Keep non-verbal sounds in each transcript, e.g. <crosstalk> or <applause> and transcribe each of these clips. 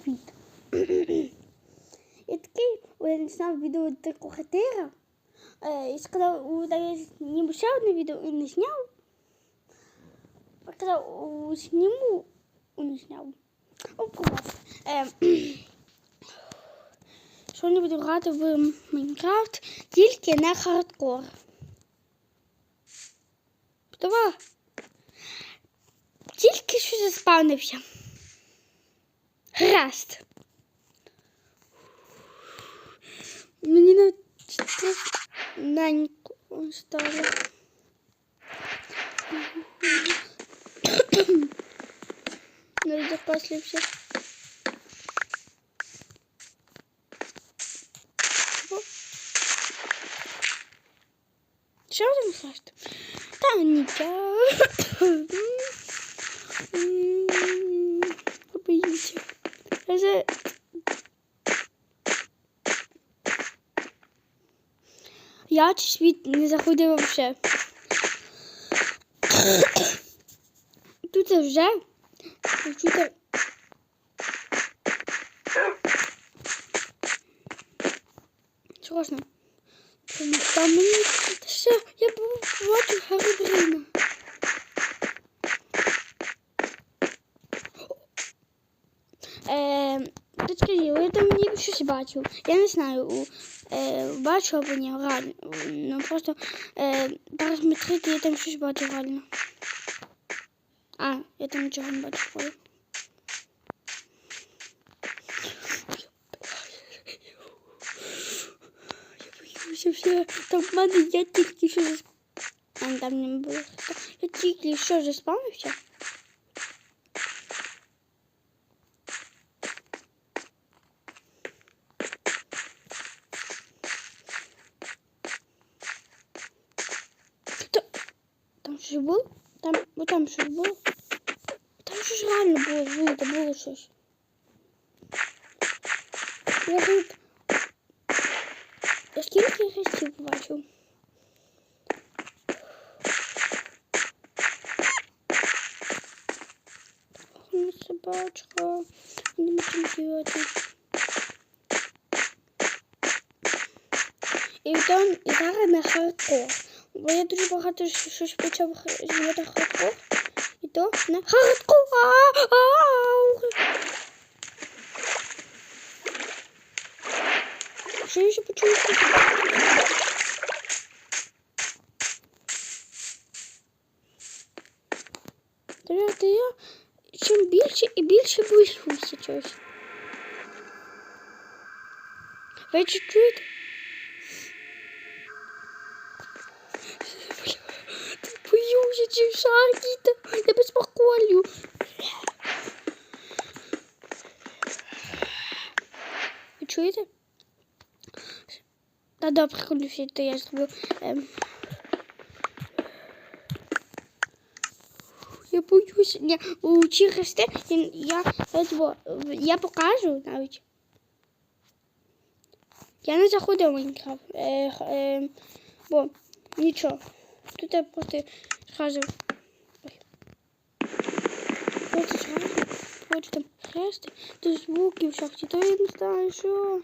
привіт. Я такий я зняв відео такого хатира. Е, і сказав, зніму ще одне відео і не зняв. А Сказав, у, зніму і не зняв. О. Е, <clears throat> що не буду грати в Майнкрафт, тільки не хардкор. Давай. Тільки що заспавнився. Гаразд. Мені на ненько стало. Ну, запаслився. Що там кажете? Та нічого. Я світ не заходив вообще. Тут вже чути. Срочно. Там мені ще я бачу Гарібрина. Е, ти скажи, я там ніби щось бачив. Я не знаю, е, бачу або ні, реально. Ну просто е, параметрити, я там щось бачу реально. А, я там нічого не бачу. Ой. Я боюся все. Там в мене я тільки що засп... А, там не було. Я тільки що заспавнився. Там, бо там щось було. Там щось реально було, було, там було щось. Я тут... Я скільки гостів побачив? Охуєнна собачка. Не можу делати. І там і зараз на хардкор. Бо я дуже багато щ- щось почав х- знімати хардкор. І то на хардкор. Ау! Що я ще почув? Та я чим більше і більше боюся чогось. Ви чи чуєте? Боюся, чи шарки, я безпокою. Ви чуєте? Та добре, хвилююся, то я зроблю. Ем... Я боюся. Ні, у ці хрести я, я, я, я покажу навіть. Я не заходив в Майнкрафт. Е, х- е, бо нічого. Тут я просто Просто сразу. Хочу там хрести, тут звуки в шахті, то я не знаю, що.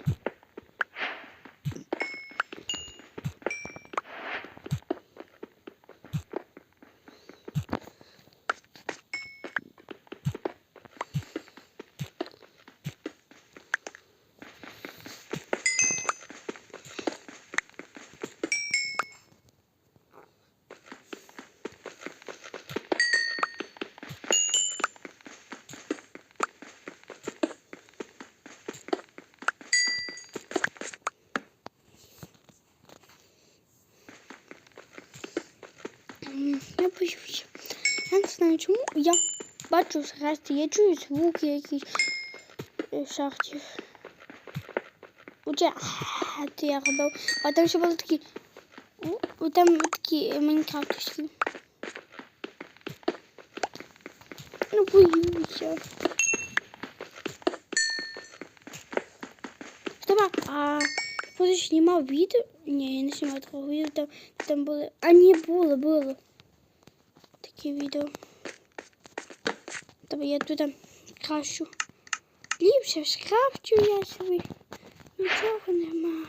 М, Я боюся. Я не знаю чому. Я бачу хрести, я чую звуки якісь е, в шахті. Оце а, це я робив. А там ще були такі. ну, Там такі е, майнкрафтівські. Ну боюся. Стоп, а Хтось знімав відео? Ні, я не знімав такого відео. Там, там були. А ні, було, було. Такі відео. Тобто я тут кращу. Блін, ліпше скрафчу я собі. Нічого нема.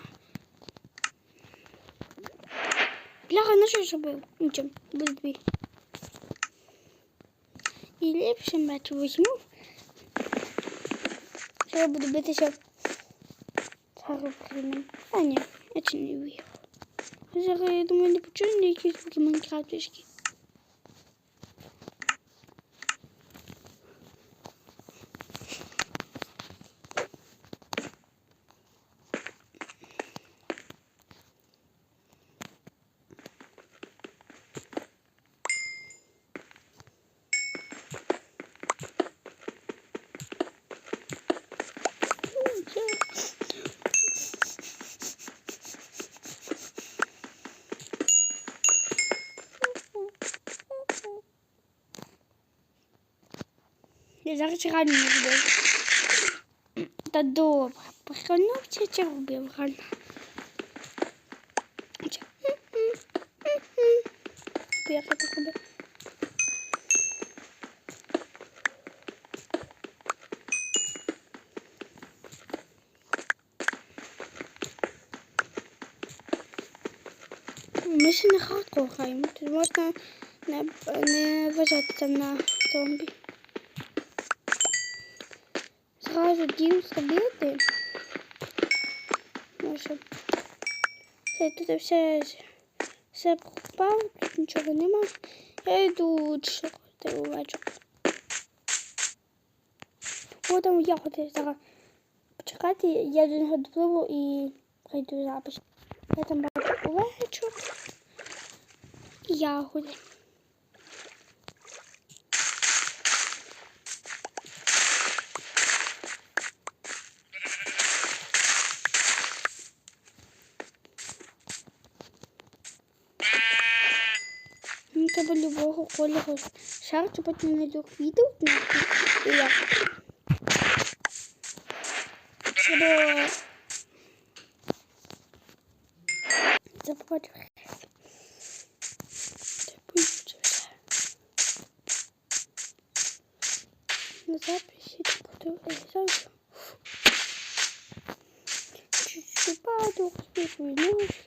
Бляха, на що зробив? Нічого, буде дві. І ліпше меч візьму. Що я буду битися зараз приймем. А ні, я чи не виїхав. Зараз, я думаю, не почую ніякі звуки майнкрафтовські. Я зараз реально не робив. Та добре, прикольнувся чи робив Як я робив? Ми ще не хардкор тут можна не, не вважати там на зомбі. Зразу дім зробити. Може. Все, тут все, все пропав, тут нічого нема. Я йду чекати вечір. О, там ягоди зараз. Почекайте, я до нього допливу і прийду запис. Я там бачу овечок і ягоди. треба любого кольору шарчу, потім знайду квітів і я. Треба запроваджу. На записи буду рисовать. Чуть-чуть паду, спихну ножки.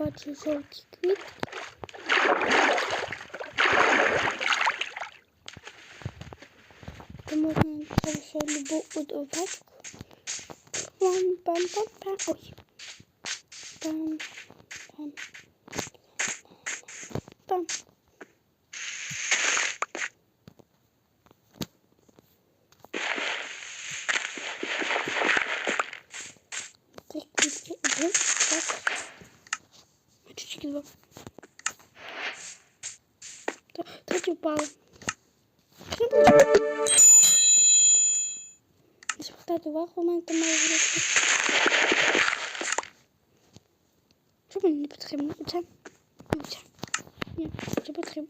Я там бачу жовті квітки. То можна ще любу овечку. Пам, пам, пам, пам. Ой. мене там має бути. Що мені не потрібно? Це? Ну, Це. Ні, це потрібно.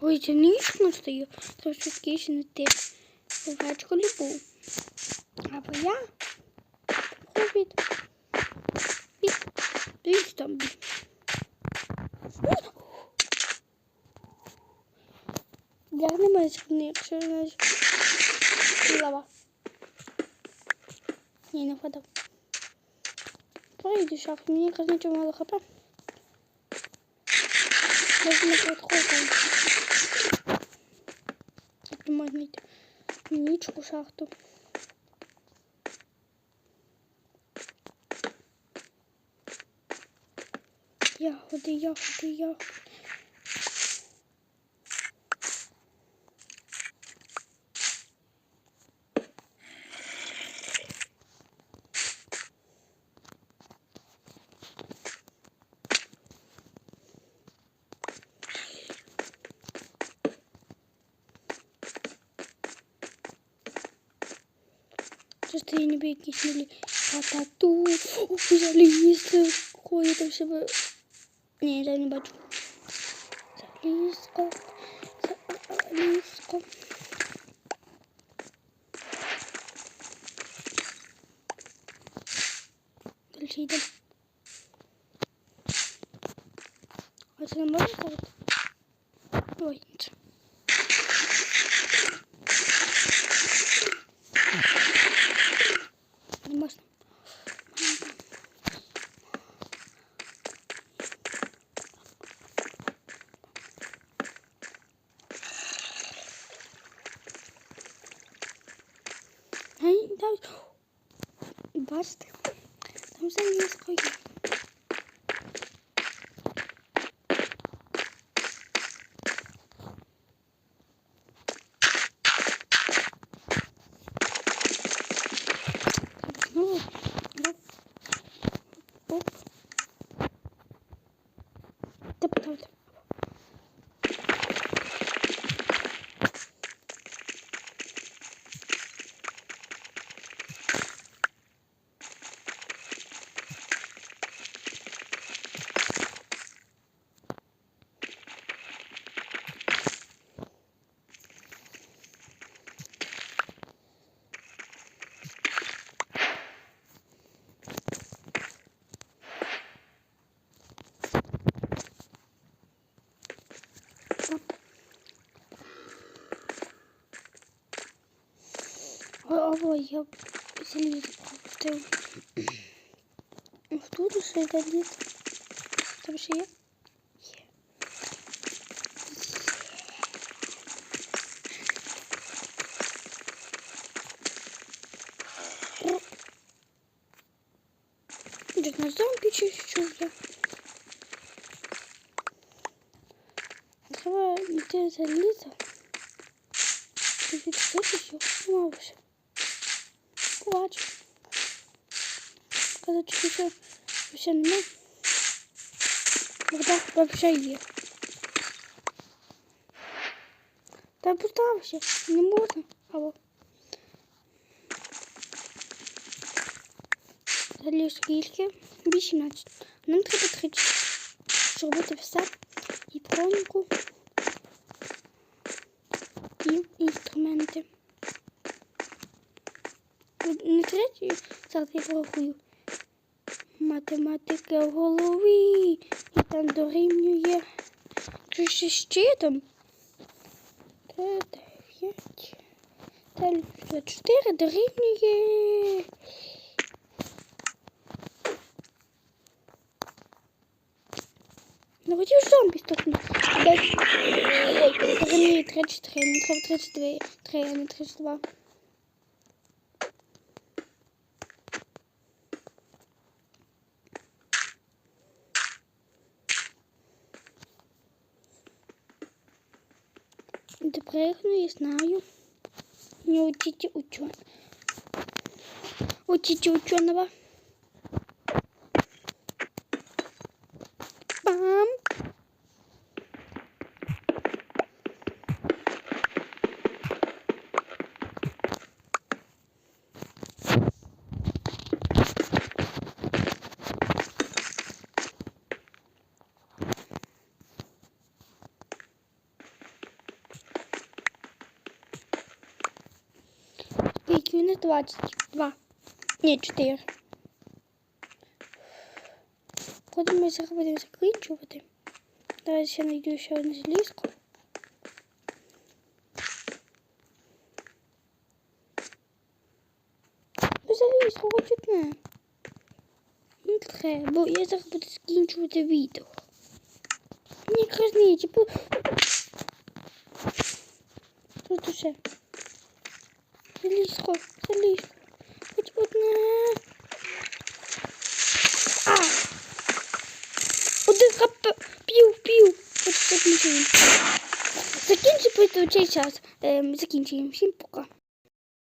Ой, це ніч настаю, то швидкіше не ти. Овечку любу. Або я. Хобіт. Біг. Біг там. біг. Я не маю зрівни, якщо знаєш. Лава. Ні, не впадав. Пройду шаф, мені якраз нічого мало хп. Даже не підходить. Тут можна йти в нічку шахту. ягоди, ягоди, ягоди. Просто я не бей кисели. Патату. Залез. Ой, это все бы. Ні, я не бачу. Залізко, залізко. Дальше йдемо. А це не можна ставити? Ой, Бачите, там залізко є. Ну, Ой, ой, я заліз пропустив. Тут ще заліз. Там ще є? Є. Є. Тут на зомбі чи що є? Треба йти залізо. Тобі це що? Мало ще. Плачу. Коли чуть ще ще нема. Вода вообще є. Та постав ще. Не можна. Алло. Заліз скільки? 18. Нам треба 30. Щоб робити все. І броньку. І інструменти. Не третій, зараз я порахую. Математика в голові. І там дорівнює. Чи ще щитом? Та дев'ять. Та чотири дорівнює. Ну хотів зомбі стукнути. Ой, дорівнює 34, не треба 32, 3, а не 32. Да прыгну, я знаю. Не учите ученого. Учите ученого. Скільки він 22. Ні, 4. Коли ми зараз будемо закінчувати. Зараз я знайду ще одну залізку. Ну, залізку хоч одне. Не треба, бо я зараз буду закінчувати відео. Мені краснее, типу. Тут уже. Залізко, залізко. Хоч одне. А! Один хп. Пів, пів. От закінчуємо. Закінчимо цей час. Ем, закінчуємо. Всім пока.